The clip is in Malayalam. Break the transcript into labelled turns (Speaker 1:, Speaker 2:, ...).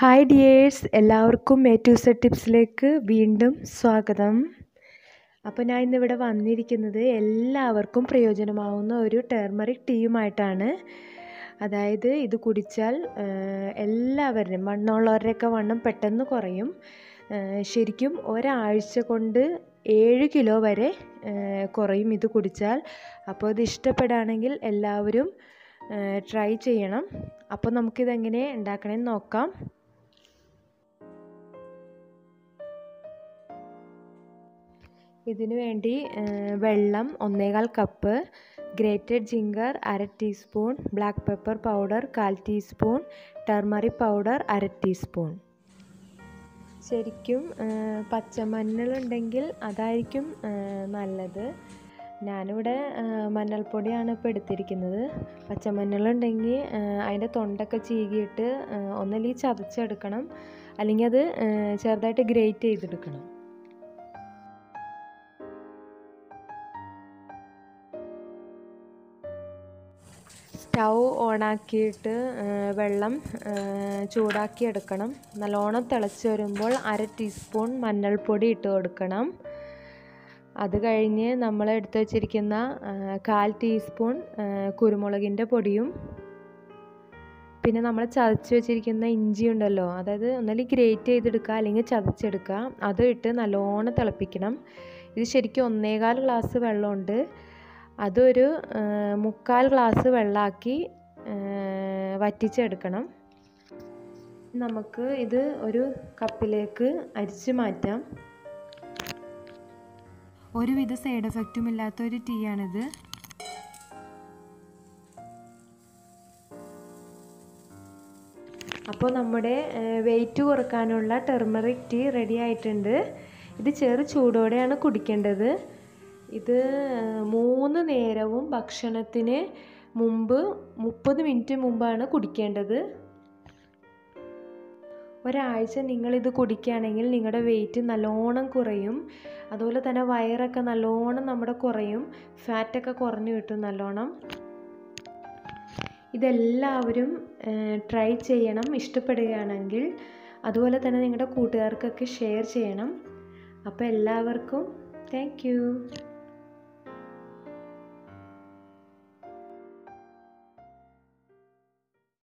Speaker 1: ഹായ് ഡിയേഴ്സ് എല്ലാവർക്കും എ ടു സെഡ് ടിപ്സിലേക്ക് വീണ്ടും സ്വാഗതം. അപ്പോൾ ഞാൻ ഇന്നിവിടെ വന്നിരിക്കുന്നത് എല്ലാവർക്കും പ്രയോജനമാവുന്ന ഒരു ടേർമറിക് ടീയുമായിട്ടാണ് അതായത് ഇത് കുടിച്ചാൽ എല്ലാവരുടെയും വണ്ണമുള്ളവരുടെയൊക്കെ വണ്ണം പെട്ടെന്ന് കുറയും. ശരിക്കും ഒരാഴ്ച കൊണ്ട് ഏഴ് കിലോ വരെ കുറയും ഇത് കുടിച്ചാൽ. അപ്പോൾ ഇത് ഇഷ്ടപ്പെടുകയാണെങ്കിൽ എല്ലാവരും ട്രൈ ചെയ്യണം. അപ്പോൾ നമുക്കിതെങ്ങനെ ഉണ്ടാക്കണമെന്ന് നോക്കാം. ഇതിനു വേണ്ടി വെള്ളം ഒന്നേകാൽ കപ്പ് ഗ്രേറ്റഡ് ജിഞ്ചർ അര ടീസ്പൂൺ ബ്ലാക്ക് പെപ്പർ പൗഡർ കാൽ ടീസ്പൂൺ ടർമറിക് പൗഡർ അര ടീസ്പൂൺ. ശരിക്കും പച്ചമഞ്ഞളുണ്ടെങ്കിൽ അതായിരിക്കും നല്ലത്. ഞാനിവിടെ മഞ്ഞൾപ്പൊടിയാണ് ഇപ്പോൾ എടുത്തിരിക്കുന്നത്. പച്ചമഞ്ഞളുണ്ടെങ്കിൽ അതിന്റെ തൊണ്ടൊക്കെ ചീകിയിട്ട് ഒന്നല്ലെങ്കിൽ ചതച്ചെടുക്കണം. അല്ലെങ്കിൽ അത് ചെറുതായിട്ട് ഗ്രേറ്റ് ചെയ്തെടുക്കണം. സ്റ്റൗ ഓണാക്കിയിട്ട് വെള്ളം ചൂടാക്കി എടുക്കണം. നല്ലോണം തിളച്ച് വരുമ്പോൾ അര ടീസ്പൂൺ മഞ്ഞൾപ്പൊടി ഇട്ട് കൊടുക്കണം. അത് കഴിഞ്ഞ് നമ്മൾ എടുത്ത് വച്ചിരിക്കുന്ന കാൽ ടീസ്പൂൺ കുരുമുളകിന്റെ പൊടിയും പിന്നെ നമ്മൾ ചതച്ച് വെച്ചിരിക്കുന്ന ഇഞ്ചി ഉണ്ടല്ലോ അതായത് ഒന്നല്ലെങ്കിൽ ഗ്രേറ്റ് ചെയ്തെടുക്കുക അല്ലെങ്കിൽ ചതച്ചെടുക്കുക അത് ഇട്ട് നല്ലോണം തിളപ്പിക്കണം. ഇത് ശരിക്കും ഒന്നേകാൽ ഗ്ലാസ് വെള്ളമുണ്ട്. അതൊരു മുക്കാൽ ഗ്ലാസ് വെള്ളമാക്കി വറ്റിച്ചെടുക്കണം. നമുക്ക് ഇത് ഒരു കപ്പിലേക്ക് അരിച്ച് മാറ്റാം. ഒരുവിധ സൈഡ് എഫക്റ്റും ഇല്ലാത്ത ഒരു ടീ ആണിത് അപ്പോൾ നമ്മുടെ വെയിറ്റ് കുറക്കാനുള്ള ടെർമറിക് ടീ റെഡി ആയിട്ടുണ്ട്. ഇത് ചെറു ചൂടോടെയാണ് കുടിക്കേണ്ടത്. ഇത് മൂന്ന് നേരവും ഭക്ഷണത്തിന് മുമ്പ് മുപ്പത് മിനിറ്റ് മുമ്പാണ് കുടിക്കേണ്ടത്. ഒരാഴ്ച നിങ്ങളിത് കുടിക്കുകയാണെങ്കിൽ നിങ്ങളുടെ വെയിറ്റ് നല്ലോണം കുറയും. അതുപോലെ തന്നെ വയറൊക്കെ നല്ലോണം നമ്മുടെ കുറയും. ഫാറ്റൊക്കെ കുറഞ്ഞു കിട്ടും നല്ലോണം. ഇതെല്ലാവരും ട്രൈ ചെയ്യണം. ഇഷ്ടപ്പെടുകയാണെങ്കിൽ അതുപോലെ തന്നെ നിങ്ങളുടെ കൂട്ടുകാർക്കൊക്കെ ഷെയർ ചെയ്യണം. അപ്പോൾ എല്ലാവർക്കും താങ്ക്